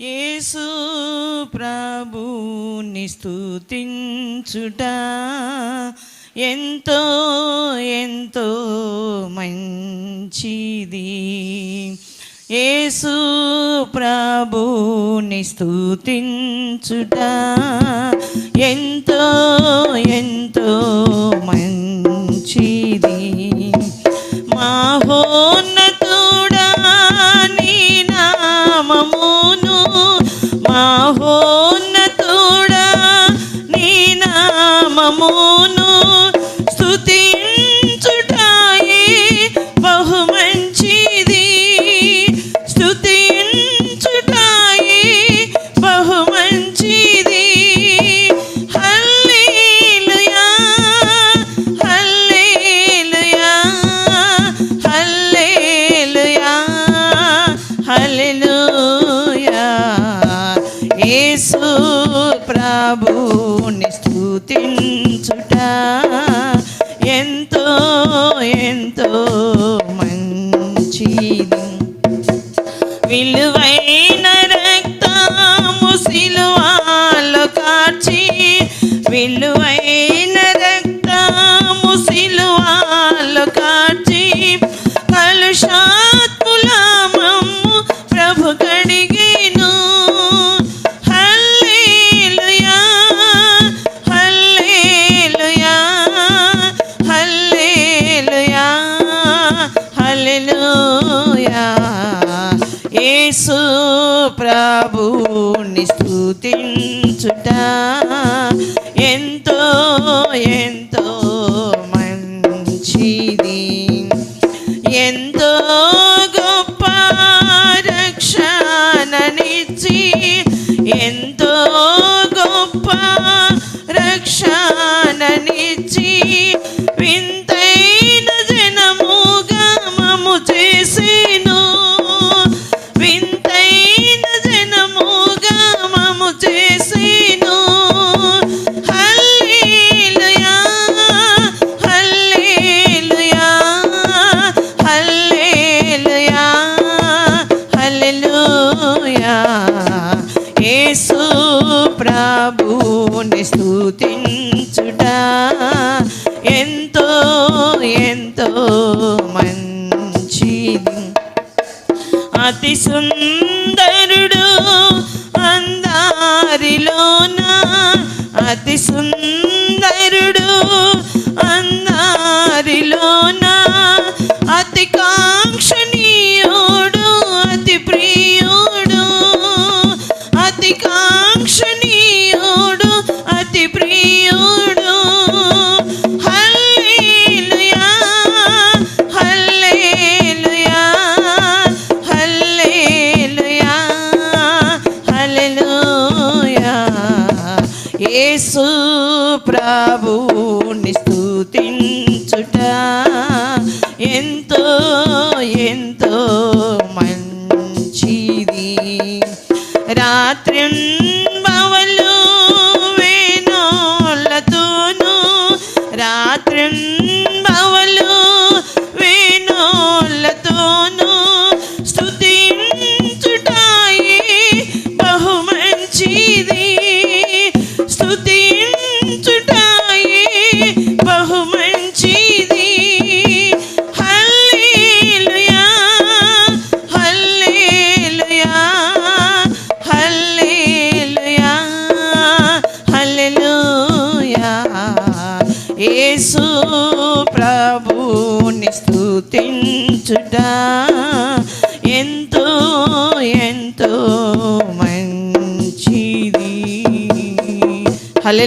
యేసు ప్రభుని స్తుతించుట ఎంతో ఎంతో మంచిది. యేసు ప్రభుని స్తుతించుట ఎంతో ఎంతో మంచిది. ఎంతో ఎంతో మంచిది. యేసు ప్రభుని స్తుతించుట. ఎంతో ఎంతో మంచిది. ఎంతో గొప్ప రక్షణనిచ్చి ఎంతో ప్రభుని స్థుతించుట ఎంతో ఎంతో మంచిది. అతి సుందరుడు అందారిలోన అతి సుందరు యేసు ప్రభుని స్తుతించుట. ఎంతో ఎంతో మంచిది. రాత్రి యేసు ప్రభుని స్థుతించుట ఎంతో ఎంతో మంచిది. హలో